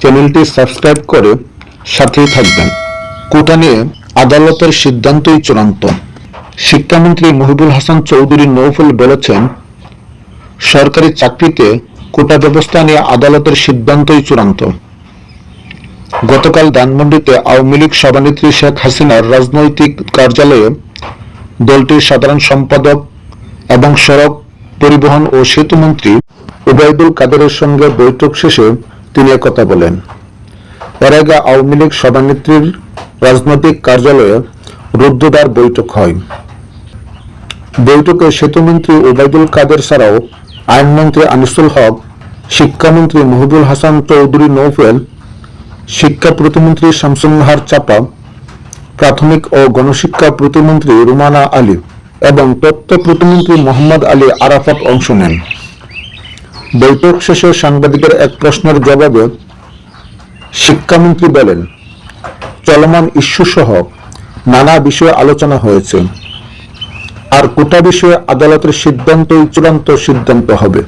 চ্যানেলটি সাবস্ক্রাইব করে সাথেই থাকবেন। কোটা নিয়ে আদালতের সিদ্ধান্তই চূড়ান্ত। শিক্ষামন্ত্রী মহিবুল হাসান চৌধুরী নৌফল বলেছেন, সরকারি চাকরিতে কোটা ব্যবস্থা নিয়ে আদালতের সিদ্ধান্তই চূড়ান্ত। গতকাল ধানমন্ডিতে আওয়ামী লীগ সভানেত্রী শেখ হাসিনার রাজনৈতিক কার্যালয়ে দলটির সাধারণ সম্পাদক এবং সড়ক পরিবহন ও সেতুমন্ত্রী উবায়দুল কাদেরের সঙ্গে বৈঠক শেষে তিনি একথা বলেন। এর আগে আওয়ামী লীগ সভানেত্রীর রাজনৈতিক কার্যালয়ে রুদ্ধদ্বার বৈঠক হয়। বৈঠকে সেতুমন্ত্রী ওবায়দুল কাদের ছাড়াও আইনমন্ত্রী আনিসুল হক, শিক্ষামন্ত্রী মহিবুল হাসান চৌধুরী নৌফেল, শিক্ষা প্রতিমন্ত্রী শামসুন্নাহার চাপা, প্রাথমিক ও গণশিক্ষা প্রতিমন্ত্রী রুমানা আলী এবং তথ্য প্রতিমন্ত্রী মোহাম্মদ আলী আরাফাত অংশ নেন। বৈঠক শেষে সাংবাদিকের এক প্রশ্নের জবাবে শিক্ষামন্ত্রী বলেন, চলমান ইস্যু সহ নানা বিষয়ে আলোচনা হয়েছে। আর কোটা বিষয়ে আদালতের সিদ্ধান্তই চূড়ান্ত সিদ্ধান্ত হবে।